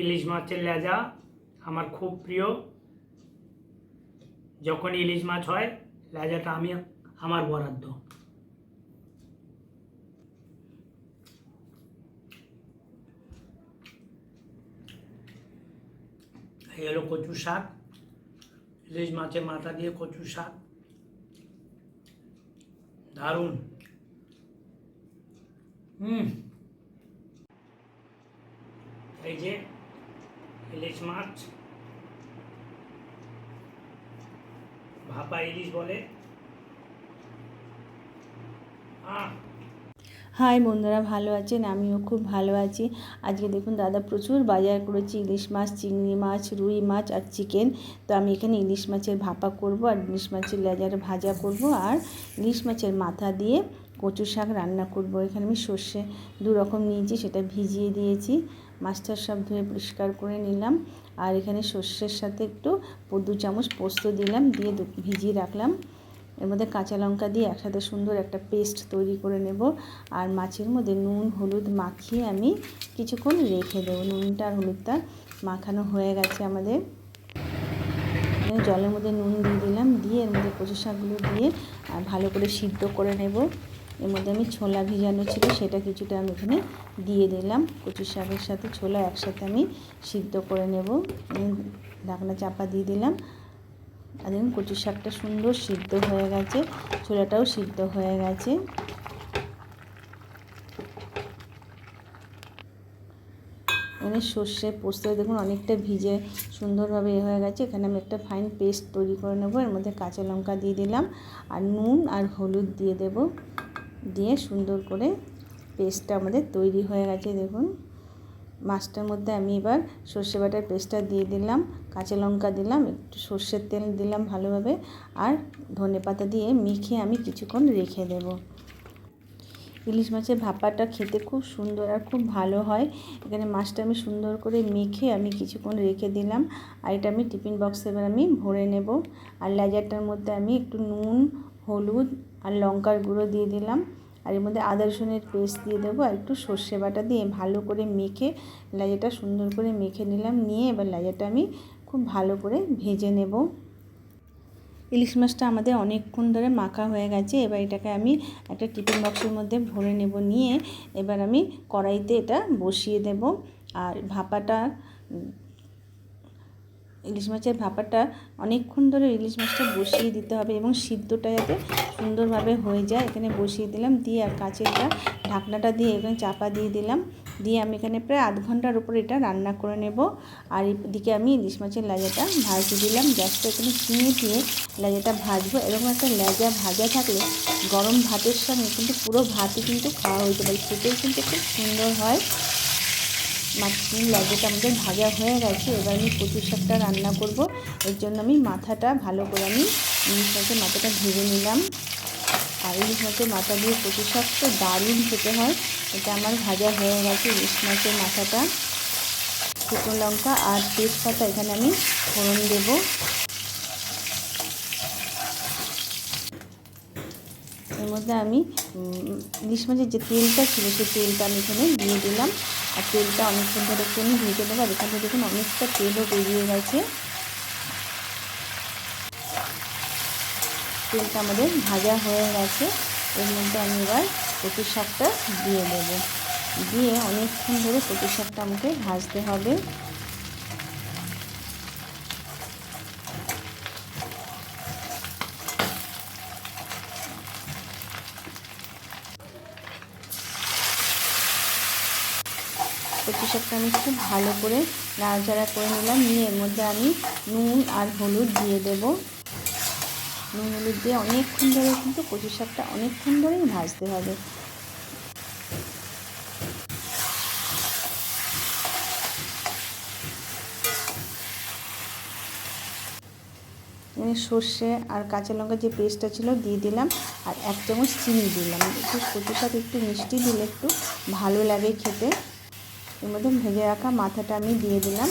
ইলিশ মাছের লেজা আমার খুব প্রিয়। যখন ইলিশ মাছ হয় লেজাটা আমি, আমার বরাদ্দ। এই হলো কচু শাক। ইলিশ মাছের মাথা দিয়ে কচু শাক। দারুণ। হুম এই যে ইলিশ মাছ ভাপা ইলিশ বলে। হাই বন্ধুরা, ভালো আছেন? আমিও খুব ভালো আছি। আজকে দেখুন দাদা প্রচুর বাজার করেছি, ইলিশ মাছ, চিংড়ি মাছ, রুই মাছ আর চিকেন। তো আমি এখানে ইলিশ মাছের ভাপা করব আর ইলিশ মাছের লেজার ভাজা করব আর ইলিশ মাছের মাথা দিয়ে কচু শাক রান্না করব। এখানে আমি সর্ষে দু রকম নিয়েছি, সেটা ভিজিয়ে দিয়েছি। মাছটা সব ধুয়ে পরিষ্কার করে নিলাম। আর এখানে সর্ষের সাথে একটু দু চামচ পোস্ত দিলাম, দিয়ে ভিজিয়ে রাখলাম। এর মধ্যে কাঁচা লঙ্কা দিয়ে একসাথে সুন্দর একটা পেস্ট তৈরি করে নেব। আর মাছের মধ্যে নুন, হলুদ মাখিয়ে আমি কিছুক্ষণ রেখে দেবো। নুনটা আর হলুদটা মাখানো হয়ে গেছে আমাদের। জলের মধ্যে নুন দিয়ে দিলাম, দিয়ে এর মধ্যে কচু শাকগুলো দিয়ে ভালো করে সিদ্ধ করে নেব। এর মধ্যে আমি ছোলা ভিজানো ছিল, সেটা কিছুটা আমি এখানে দিয়ে দিলাম। কচু শাকের সাথে ছোলা একসাথে আমি সিদ্ধ করে নেব। ঢাকনা চাপা দিয়ে দিলাম। আর দেখুন কচু শাকটা সুন্দর সিদ্ধ হয়ে গেছে, ছোলাটাও সিদ্ধ হয়ে গেছে। এখানে সর্ষে পোস্ত, দেখুন, অনেকটা ভিজে সুন্দরভাবে এ হয়ে গেছে। এখানে আমি একটা ফাইন পেস্ট তৈরি করে নেব। এর মধ্যে কাঁচা লঙ্কা দিয়ে দিলাম। আর নুন আর হলুদ দিয়ে দেব। দিয়ে সুন্দর করে পেস্টটা আমাদের তৈরি হয়ে গেছে, দেখুন। মাছটার মধ্যে আমি এবার সর্ষে বাটার পেস্টটা দিয়ে দিলাম, কাঁচা লঙ্কা দিলাম, একটু সর্ষের তেল দিলাম ভালোভাবে, আর ধনে পাতা দিয়ে মেখে আমি কিছুক্ষণ রেখে দেব। ইলিশ মাছের ভাপাটা খেতে খুব সুন্দর আর খুব ভালো হয়। এখানে মাছটা আমি সুন্দর করে মেখে আমি কিছুক্ষণ রেখে দিলাম, আর এটা আমি টিফিন বক্সে এবার আমি ভরে নেব। আর লেজারটার মধ্যে আমি একটু নুন, হলুদ আর লঙ্কার গুঁড়ো দিয়ে দিলাম। আর এর মধ্যে আদা রসুনের পেস্ট দিয়ে দেবো আর একটু সর্ষে বাটা দিয়ে ভালো করে মেখে লেজাটা সুন্দর করে মেখে নিলাম। নিয়ে এবার লেজাটা আমি খুব ভালো করে ভেজে নেব। ইলিশ মাছটা আমাদের অনেকক্ষণ ধরে মাখা হয়ে গেছে। এবার এটাকে আমি একটা টিফিন বক্সের মধ্যে ভরে নেব। নিয়ে এবার আমি কড়াইতে এটা বসিয়ে দেব। আর ভাপাটা ইলিশ মাছের ভাপাটা অনেকক্ষণ ধরে ইলিশ মাছটা বসিয়ে দিতে হবে এবং সিদ্ধটা যাতে সুন্দরভাবে হয়ে যায়, এখানে বসিয়ে দিলাম, দিয়ে আর কাঁচেরটা ঢাকনাটা দিয়ে এখানে চাপা দিয়ে দিলাম। দিয়ে আমি এখানে প্রায় আধ ঘণ্টার উপর এটা রান্না করে নেব। আর এদিকে আমি ইলিশ মাছের লেজাটা ভাজতে দিলাম গ্যাসটা এখানে চিনি দিয়ে লেজাটা ভাজবো। এরকম একটা লেজা ভাজা থাকলে গরম ভাতের সঙ্গে কিন্তু পুরো ভাতই কিন্তু খাওয়া হইতে পারে খেতেও কিন্তু খুব সুন্দর হয়। মাছ লেজাটা আমাদের ভাজা হয়ে গেছে। এবার আমি কচু শাকটা রান্না করব। এর জন্য আমি মাথাটা ভালো করে আমি ইলিশ মাছের মাথাটা ভেজে নিলাম। আর ইলিশ মাছের মাথা দিয়ে কচু শাক তো দারুণ খেতে হয়। এটা আমার ভাজা হয়ে গেছে ইলিশ মাছের মাথাটা। শুকনো লঙ্কা আর তেজপাতা এখানে আমি ফোড়ন দেবো। এর মধ্যে আমি ইলিশ মাছের যে তেলটা ছিল, সেই তেলটা আমি এখানে দিয়ে দিলাম। আর তেলটা অনেকক্ষণ ধরে একটু আমি ভেজে দেবো আর এখানে দেখুন অনেকটা তেলও বেরিয়ে গেছে। তেলটা আমাদের ভাজা হয়ে গেছে। এর মধ্যে আমি এবার কচুর শাকটা দিয়ে দেবো। দিয়ে অনেকক্ষণ ধরে কচুর শাকটা আমাকে ভাজতে হবে। কচু শাকটা আমি খুব ভালো করে নাড়াচাড়া করে নিলাম। নিয়ে এর মধ্যে আমি নুন আর হলুদ দিয়ে দেব। নুন, হলুদ দিয়ে অনেকক্ষণ ধরে কিন্তু কচু শাকটা অনেকক্ষণ ধরেই ভাজতে হবে। সর্ষে আর কাঁচা লঙ্কা যে পেস্টটা ছিল দিয়ে দিলাম আর এক চামচ চিনি দিলাম। একটু কচু শাক একটু মিষ্টি দিলে একটু ভালো লাগে খেতে। এর মধ্যে ভেজে রাখা মাথাটা আমি দিয়ে দিলাম।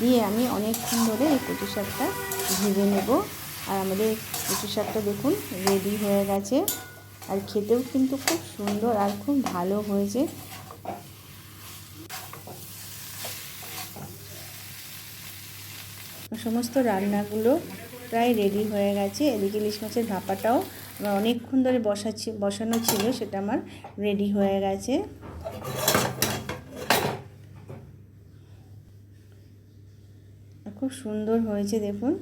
দিয়ে আমি অনেকক্ষণ ধরে এই কচু শাকটা ভেজে নেব। আর আমাদের কচু শাকটা দেখুন রেডি হয়ে গেছে। আর খেতেও কিন্তু খুব সুন্দর আর খুব ভালো হয়েছে। সমস্ত রান্নাগুলো প্রায় রেডি হয়ে গেছে। এদিকে ইলিশ মাছের ভাপাটাও আমার অনেকক্ষণ ধরে বসাচ্ছি, বসানো ছিল, সেটা আমার রেডি হয়ে গেছে। খুব সুন্দর হয়েছে দেখুন।